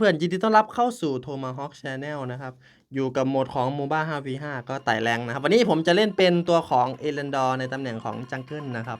เพื่อนยินดีต้อนรับเข้าสู่ Tomahawk Channel นะครับ อยู่กับโหมดของ MOBA 5v5 ก็ไต่แรงนะครับ วันนี้ผมจะเล่นเป็นตัวของเอเลนดอร์ในตำแหน่งของจังเกิลนะครับ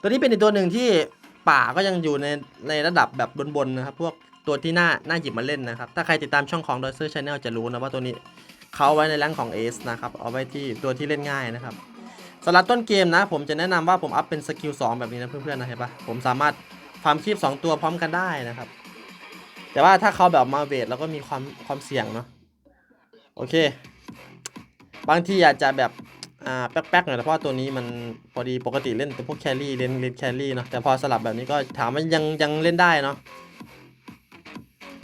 ตัวนี้เป็นอีกตัวหนึ่งที่ป่าก็ยังอยู่ในในระดับแบบบนๆนะครับ พวกตัวที่หน่าหน่าหยิบมาเล่นนะครับ ถ้าใครติดตามช่องของ d o s e r Channel จะรู้นะว่าตัวนี้เขาไว้ในแรงของ Ace นะครับเอาไว้ที่ตัวที่เล่นง่ายนะครับสำหรับต้นเกมนะ ผมจะแนะนำว่าผมอัพเป็นสกิล2แบบนี้นะเพื่อนๆนะเห็นปะผมสามารถฟาร์มคีบ2ตัวพร้อมกันได้นะครับ แต่ว่าถ้าเขาแบบมาเวทแล้วก็มีความความเสี่ยงเนาะโอเค บางทีอาจจะแบบอ่าแป๊กๆหน่อยแต่เพราะตัวนี้มันพอดีปกติเล่นแต่พวกแครี่เล่นเล่นแครี่เนาะแต่พอสลับแบบนี้ก็ถามว่ายังยังเล่นได้เนาะ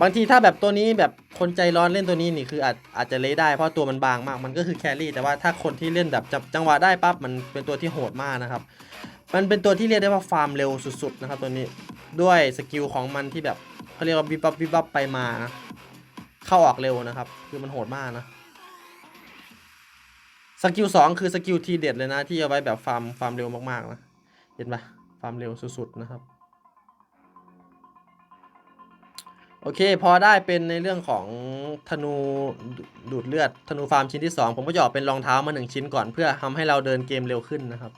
บางทีถ้าแบบตัวนี้แบบคนใจร้อนเล่นตัวนี้นี่คืออาจอาจจะเละได้เพราะตัวมันบางมากมันก็คือแครี่แต่ว่าถ้าคนที่เล่นแบบจับจังหวะได้ปั๊บมันเป็นตัวที่โหดมากนะครับ มันเป็นตัวที่เรียกได้ว่าฟาร์มเร็วสุดๆนะครับตัวนี้ด้วยสกิลของมันที่แบบ เขาเรียกว่าวิบับวิบวับไปมานะเข้าออกเร็วนะครับ คือมันโหดมากนะสกิลสองคือสกิลทีเด็ดเลยนะ ที่เอาไว้แบบฟาร์มฟาร์มเร็วมากๆนะเห็นปะฟาร์มเร็วสุดๆนะครับ โอเค พอได้เป็นในเรื่องของธนูดูดเลือดธนูฟาร์มชิ้นที่ 2 ผมก็จะออกเป็นรองเท้ามา 1 ชิ้นก่อนเพื่อทำให้เราเดินเกมเร็วขึ้นนะครับ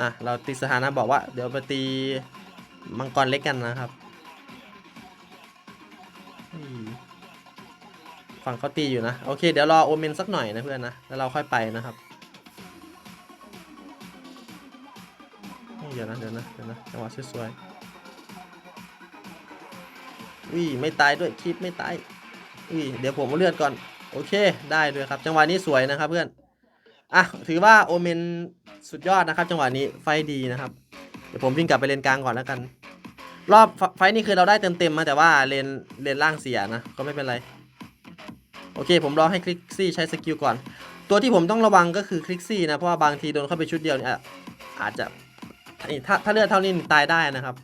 อะเราตีสถานะบอกว่าเดี๋ยวไปตี มังกรเล็กกันนะครับฝั่งเขาตีอยู่นะ โอเค เดี๋ยวรอโอเมนสักหน่อยนะเพื่อนนะ แล้วเราค่อยไปนะครับเดี๋ยวนะเดี๋ยวนะเดี๋ยวนะจังหวะสวยๆอุ้ยไม่ตายด้วยคลิปไม่ตายอุ้ยเดี๋ยวผมมาเลือดก่อน โอเคได้ด้วยครับ จังหวะนี้สวยนะครับเพื่อนอะถือว่าโอเมนสุดยอดนะครับ จังหวะนี้ไฟดีนะครับ เดี๋ยวผมวิ่งกลับไปเลนกลางก่อนแล้วกัน รอบไฟนี่คือเราได้เต็มเต็มๆมาแต่ว่าเลนเลนล่างเสียนะก็ไม่เป็นไร โอเค ผมรอให้คลิกซี่ใช้สกิลก่อน ตัวที่ผมต้องระวังก็คือคลิกซี่นะ เพราะว่าบางทีโดนเข้าไปชุดเดียวเนี่ยอาจจะนี่ถ้าถ้าเลือดเท่านี้ตายได้นะครับ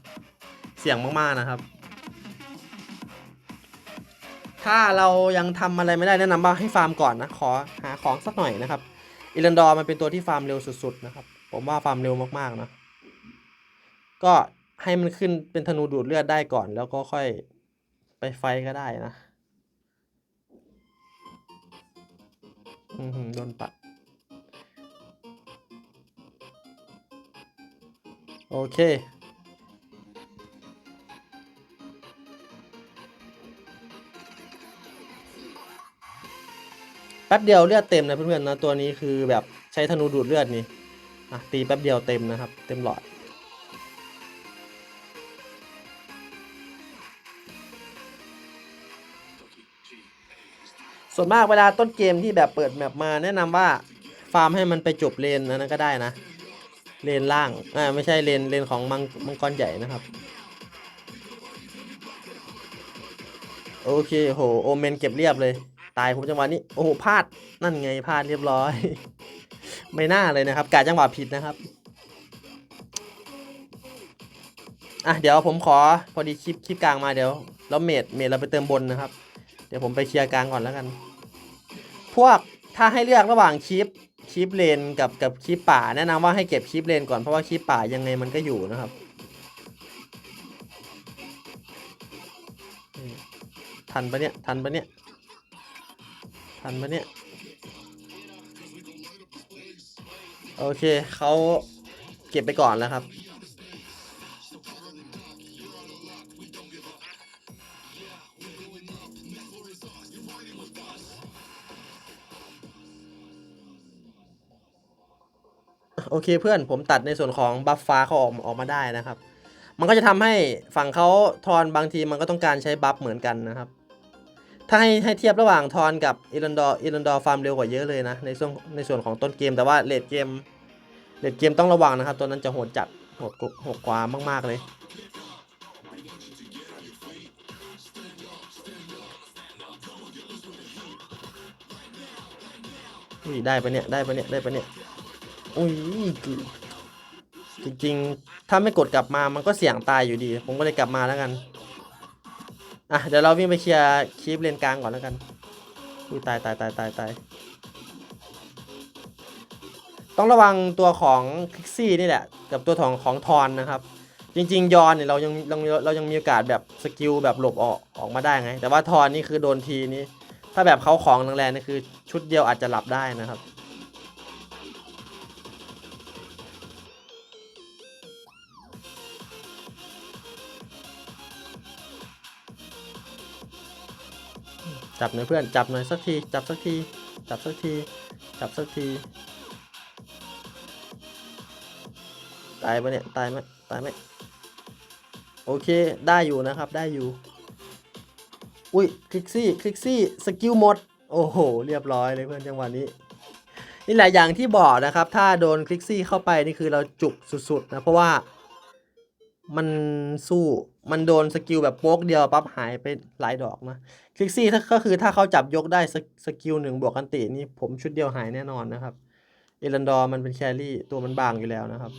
เสี่ยงมากๆนะครับ ถ้าเรายังทำอะไรไม่ได้แนะนำว่าให้ฟาร์มก่อนนะขอหาของสักหน่อยนะครับอิรันดอร์มันเป็นตัวที่ฟาร์มเร็วสุดๆนะครับ ผมว่าฟาร์มเร็วมากๆนะก็ ให้มันขึ้นเป็นธนูดูดเลือดได้ก่อน แล้วก็ค่อยไปไฟก็ได้นะ อือหือโดนปัด โอเคแป๊บเดียวเลือดเต็มนะเพื่อนๆนะตัวนี้คือแบบใช้ธนูดูดเลือดนี่อะตีแป๊บเดียวเต็มนะครับ เต็มหลอด ส่วนมากเวลาต้นเกมที่แบบเปิดแมปมาแนะนำว่าฟาร์มให้มันไปจบเลนนนั้นก็ได้นะ เลนล่างอ่าไม่ใช่เลนเลนของมังมังกรใหญ่นะครับ โอเคโหโอเมนเก็บเรียบเลย ตายผมจังหวะนี้โอ้โหพลาดนั่นไงพลาดเรียบร้อย ไม่น่าเลยนะครับกาจังหวะผิดนะครับอะเดี๋ยวผมขอพอดีคลิปคลิปกลางมาเดี๋ยวแล้วเมดเมดเราไปเติมบนนะครับ ดี๋ยวผมไปเคลียร์กลางก่อนแล้วกัน พวกถ้าให้เลือกระหว่างคลิปคลิปเลนกับกับคลิปป่า แนะนำว่าให้เก็บคลิปเลนก่อนเพราะว่าคลิปป่ายังไงมันก็อยู่นะครับ ทันปะเนี่ย ทันปะเนี่ย ทันปะเนี่ย โอเคเขาเก็บไปก่อนแล้วครับ โอเคเพื่อนผมตัดในส่วนของบัฟฟ้าเขาออกออกมาได้นะครับ มันก็จะทำให้ฝั่งเขาทอนบางทีมันก็ต้องการใช้บัฟเหมือนกันนะครับ ถ้าให้ให้เทียบระหว่างทอนกับอิรันดอร์อิรันดอร์ฟาร์มเร็วกว่าเยอะเลยนะในส่วนในส่วนของต้นเกมแต่ว่าเลดเกมเลดเกมต้องระวังนะครับ ตัวนั้นจะโหดจัดโหดกุโหดกว่ามาก ๆเลยอุ้ยได้ปะเนี่ยได้ปะเนี่ยได้ปะเนี่ย อุ้ยจริงๆ ถ้าไม่กดกลับมามันก็เสี่ยงตายอยู่ดี ผมก็เลยกลับมาแล้วกัน อะ เดี๋ยวเราวิ่งไปเคลียร์คลิปเลนกลางก่อนแล้วกันอุ้ยตายตายตายตายตายต้องระวังตัวของคลิกซี่นี่แหละ กับตัวของของทอนนะครับ จริง ๆ ยอนเนี่ยเรายังเราเรายังมีโอกาสแบบสกิลแบบหลบออกออกมาได้ไง แต่ว่าทอนนี่คือโดนทีนี้ถ้าแบบเขาของแรงๆนี่คือชุดเดียวอาจจะหลับได้นะครับ จับหน่อยเพื่อน จับหน่อยสักที จับสักที จับสักที จับสักที ตายปะเนี่ย ตายไหมตายไหมโอเค ได้อยู่นะครับ ได้อยู่ อุ้ย คลิกซี่ คลิกซี่ สกิลหมด โอ้โห เรียบร้อยเลยเพื่อนจังหวะนี้ นี่แหละอย่างที่บอกนะครับ ถ้าโดนคลิกซี่เข้าไปนี่คือเราจุกสุดๆนะ เพราะว่ามันสู้ มันโดนสกิลแบบโป๊กเดียวปั๊บหายไปหลายดอกนะคลิกซี่ถ้าก็คือถ้าเขาจับยกได้สกสกิลหนึ่งบวกกันตินี่ผมชุดเดียวหายแน่นอนนะครับเอรันดอร์มันเป็นแครี่ตัวมันบางอยู่แล้วนะครับ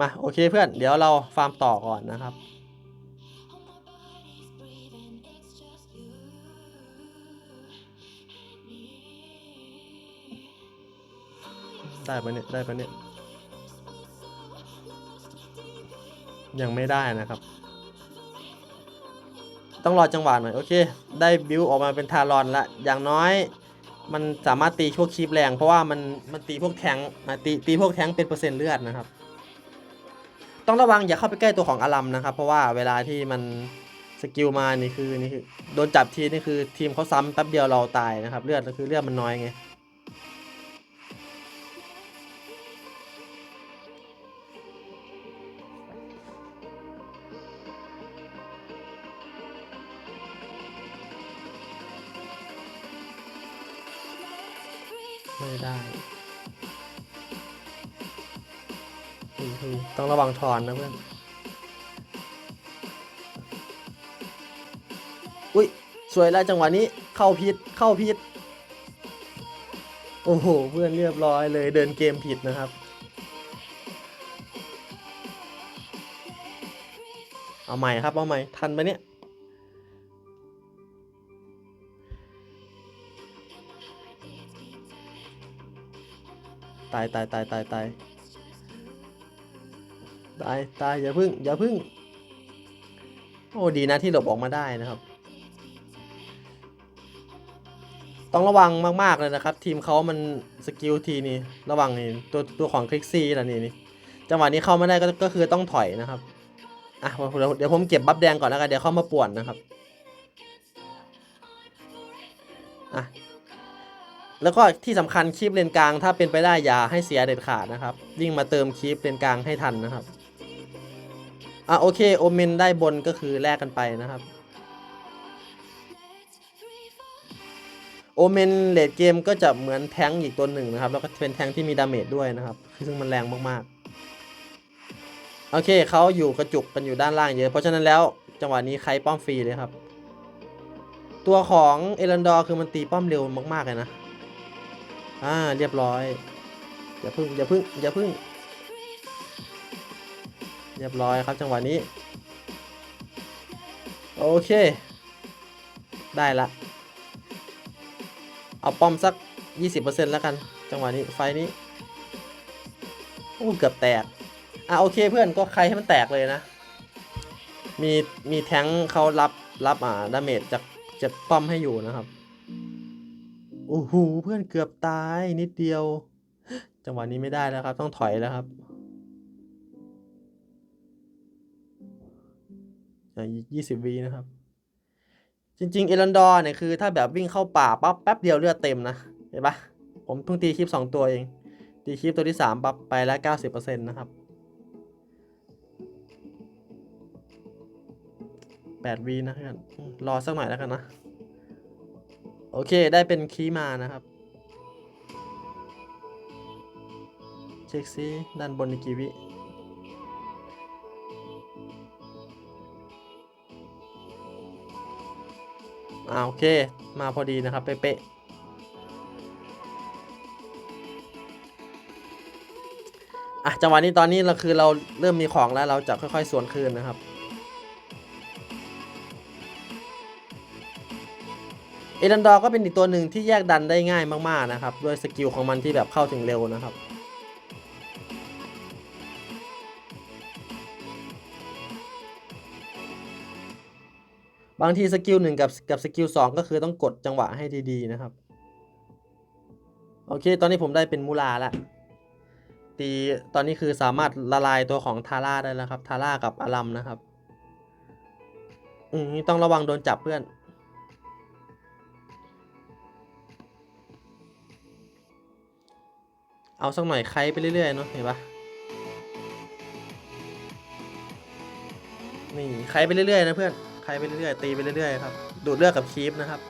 มาโอเคเพื่อนเดี๋ยวเราฟาร์มต่อก่อนนะครับ ได้ปะเนี่ยได้ปะเนี่ยยังไม่ได้นะครับ ต้องรอจังหวะหน่อย โอเค ได้บิวออกมาเป็นทารอนละอย่างน้อย มันสามารถตีพวกคีบแรง เพราะว่ามันมันตีพวกแทงตีตีพวกแทงเป็นเปอร์เซ็นต์เลือดนะครับ ต้องระวังอย่าเข้าไปใกล้ตัวของอารัมนะครับ เพราะว่าเวลาที่มันสกิลมานี่คือนี่คือโดนจับทีนี่คือทีมเขาซ้ำแป๊บเดียวเราตายนะครับ เลือดก็คือเลือดมันน้อยไง ไม่ได้อืมๆต้องระวังทอนนะเพื่อน อุ้ย สวยแล้วจังหวะนี้ เข้าพิษ เข้าพิษ โอ้โห เพื่อนเรียบร้อยเลยเดินเกมผิดนะครับ เอาใหม่ครับ เอาใหม่ ทันไหมเนี่ย ตายตายตายตายตายตายตายอย่าพึ่งอย่าพึ่ง โอ้ดีนะที่หลบออกมาได้นะครับ ต้องระวังมากๆเลยนะครับ ทีมเขามันสกิลทีนี่ระวังนี่ตัวตัวของคลิกซี่นะนี่นี่จังหวะนี้เข้าไม่ได้ก็ก็คือต้องถอยนะครับอะเดี๋ยวเดี๋ยวผมเก็บบัฟแดงก่อนแล้วกันเดี๋ยวเข้ามาป่วนนะครับอะ แล้วก็ที่สำคัญคลิปเลนกลาง ถ้าเป็นไปได้อย่าให้เสียเด็ดขาดนะครับวิ่งมาเติมคลิปเลนกลางให้ทันนะครับอะโอเคโอเมนได้บนก็คือแลกกันไปนะครับโอเมนเลดเกมก็จะเหมือนแทงอีกตัวหนึ่งนะครับ แล้วก็เป็นแทงที่มีดาเมจด้วยนะครับ ซึ่งมันแรงมากๆ โอเคเขาอยู่กระจุกกันอยู่ด้านล่างเยอะ เพราะฉะนั้นแล้วจังหวะนี้ใครป้อมฟรีเลยครับ ตัวของเอรันดอร์คือมันตีป้อมเร็วมากๆเลยนะ อ่าเรียบร้อย อย่าพึ่งอย่าพึ่งอย่าพึ่ง เรียบร้อยครับจังหวะนี้ โอเค ได้ละ เอาป้อมสัก 20%แล้วกัน จังหวะนี้ไฟนี้โอ้เกือบแตก อะโอเคเพื่อนก็ใครให้มันแตกเลยนะ มีมีแทงเขารับรับอ่าดาเมจจากจากป้อมให้อยู่นะครับ โอ้โหเพื่อนเกือบตายนิดเดียว จังหวะนี้ไม่ได้แล้วครับ ต้องถอยแล้วครับยี่สิบวีนะครับ จริง ๆ เอรันดอร์เนี่ยคือ ถ้าแบบวิ่งเข้าป่าปั๊บแป๊บเดียวเลือดเต็มนะเห็นปะผมเพิ่งตีคลิปสองตัวเอง ตีคลิปตัวที่สามปั๊บไปแล้วเก้าสิบเปอร์เซ็นต์นะครับแปดวีนะเพื่อนรอสักหน่อยแล้วกันนะ โอเค ได้เป็นคีมานะครับ เช็คซิด้านบนอีกกี่วิอ่าโอเค มาพอดีนะครับ เป๊ะๆอะจังหวะนี้ตอนนี้เราคือเราเริ่มมีของแล้วเราจะค่อยๆ สวนคืนนะครับ เอเอรันดอร์ก็เป็นอีกตัวหนึ่งที่แยกดันได้ง่ายมากๆนะครับ ด้วยสกิลของมันที่แบบเข้าถึงเร็วนะครับ บางทีสกิลหนึ่งกับกับสกิลสองก็คือต้องกดจังหวะให้ดีๆนะครับ โอเค ตอนนี้ผมได้เป็นมูลาแล้วตีตอนนี้คือสามารถละลายตัวของทาร่าได้แล้วครับ ทาร่ากับอารัมนะครับ อืมต้องระวังโดนจับเพื่อน เอาสักหน่อยไครไปเรื่อยๆเนาะเห็นปะนี่ไครไปเรื่อยๆนะเพื่อนไครไปเรื่อยๆตีไปเรื่อยๆครับดูดเลือดกับคีฟนะครับ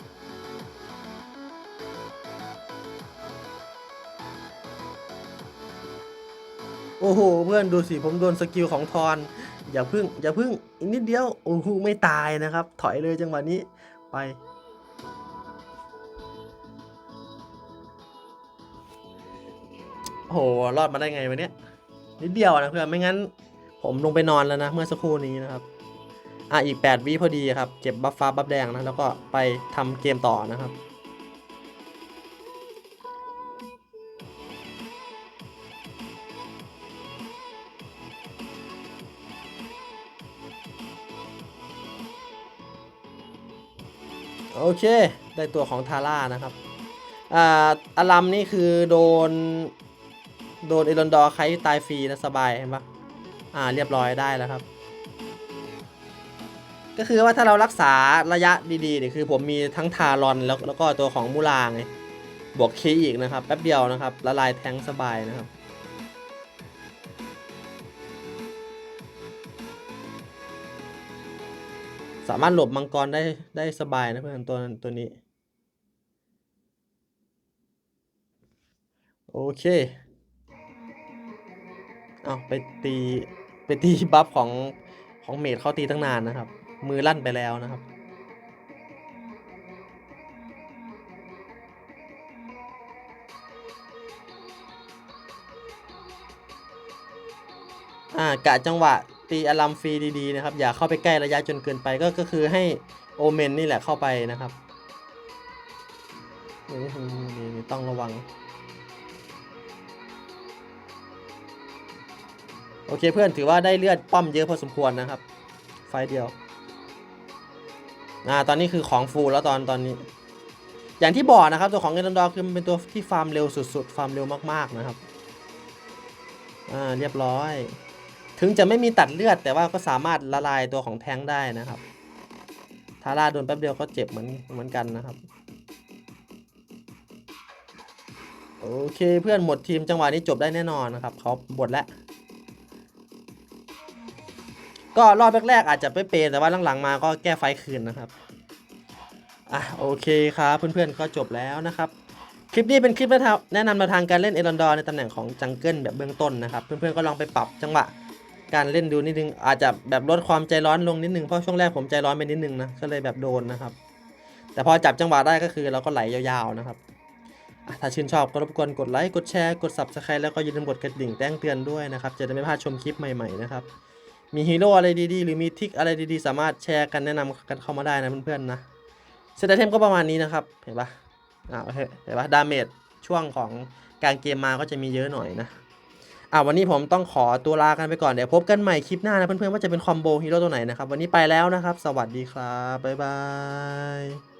โอ้โหเพื่อนดูสิผมโดนสกิลของทอนอย่าพึ่งอย่าพึ่งอีกนิดเดียวโอ้โหไม่ตายนะครับ ถอยเลยจังหวะนี้ไป โหรอดมาได้ไงวะเนี่ยนิดเดียวนะเพื่อนไม่งั้น ผมลงไปนอนแล้วนะ เมื่อสักครู่นี้นะครับ อะอีก 8 วิพอดีครับ เก็บบัฟฟ้าบัฟแดงนะ แล้วก็ไปทำเกมต่อนะครับโอเค ได้ตัวของทาร่านะครับ อ่าอารัมนี่คือโดน โดนเอรอนดอร์ใครตายฟรีนะสบายเห็นปะอ่าเรียบร้อยได้แล้วครับ ก็คือว่าถ้าเรารักษาระยะดีๆเนี่ยคือผมมีทั้งทารอนแล้วแล้วก็ตัวของมูลาไงบวกคีอีกนะครับแป๊บเดียวนะครับละลายแทงสบายนะครับสามารถหลบมังกรได้ได้สบายนะเพื่อนตัวตัวนี้ โอเค เอาไปตีไปตีบัฟของของเมดเขาตีตั้งนานนะครับ มือลั่นไปแล้วนะครับ อ่ากะจังหวะตีอลัมฟรีดีๆนะครับ อย่าเข้าไปใกล้ระยะจนเกินไปก็ก็คือให้โอเมนนี่แหละเข้าไปนะครับอ้โหนี่นี่ต้องระวัง เคเพื่อนถือว่าได้เลือดป้อมเยอะพอสมควรนะครับ ไฟเดียวอ่าตอนนี้คือของฟูลแล้วตอนตอนนี้ อย่างที่บอกนะครับ ตัวของเงินดอคือมันเป็นตัวที่ฟาร์มเร็วสุด ๆ ฟาร์มเร็วมากๆนะครับอ่าเรียบร้อย ถึงจะไม่มีตัดเลือดแต่ว่าก็สามารถละลายตัวของแทงได้นะครับทาร่าโดนแป๊บเดียวก็เจ็บเหมือนเหมือนกันนะครับโอเคเพื่อนหมดทีมจังหวะนี้จบได้แน่นอนนะครับเขาบทแล้ว ก็รอบแรกๆอาจจะไม่เป็นแต่ว่าหลังๆมาก็แก้ไฟคืนนะครับอะโอเคครับเพื่อนๆก็จบแล้วนะครับ คลิปนี้เป็นคลิปแนะนำแนวทางการเล่นเอรอนดอในตำแหน่งของจังเกิลแบบเบื้องต้นนะครับ เพื่อนๆก็ลองไปปรับจังหวะการเล่นดูนิดนึงอาจจะแบบลดความใจร้อนลงนิดนึงเพราะช่วงแรกผมใจร้อนไปนิดนึงนะก็เลยแบบโดนนะครับ แต่พอจับจังหวะได้ก็คือเราก็ไหลยาวๆนะครับถ้าชื่นชอบก็รบกวนกดไลค์กดแชร์กด subscribe แล้วก็อย่าลืมกดกระดิ่งแจ้งเตือนด้วยนะครับจะได้ไม่พลาดชมคลิปใหม่ๆนะครับ มีฮีโร่อะไรดีๆ หรือมีทิกอะไรดีๆ สามารถแชร์กันแนะนำกันเข้ามาได้นะเพื่อนๆนะเซตไอเทมก็ประมาณนี้นะครับเห็นปะอ่าโอเคเห็นปะดาเมจช่วงของการเกมมาก็จะมีเยอะหน่อยนะอ่าวันนี้ผมต้องขอตัวลากันไปก่อนเดี๋ยวพบกันใหม่คลิปหน้านะเพื่อนๆว่าจะเป็นคอมโบฮีโร่ตัวไหนนะครับวันนี้ไปแล้วนะครับ สวัสดีครับบ๊ายบาย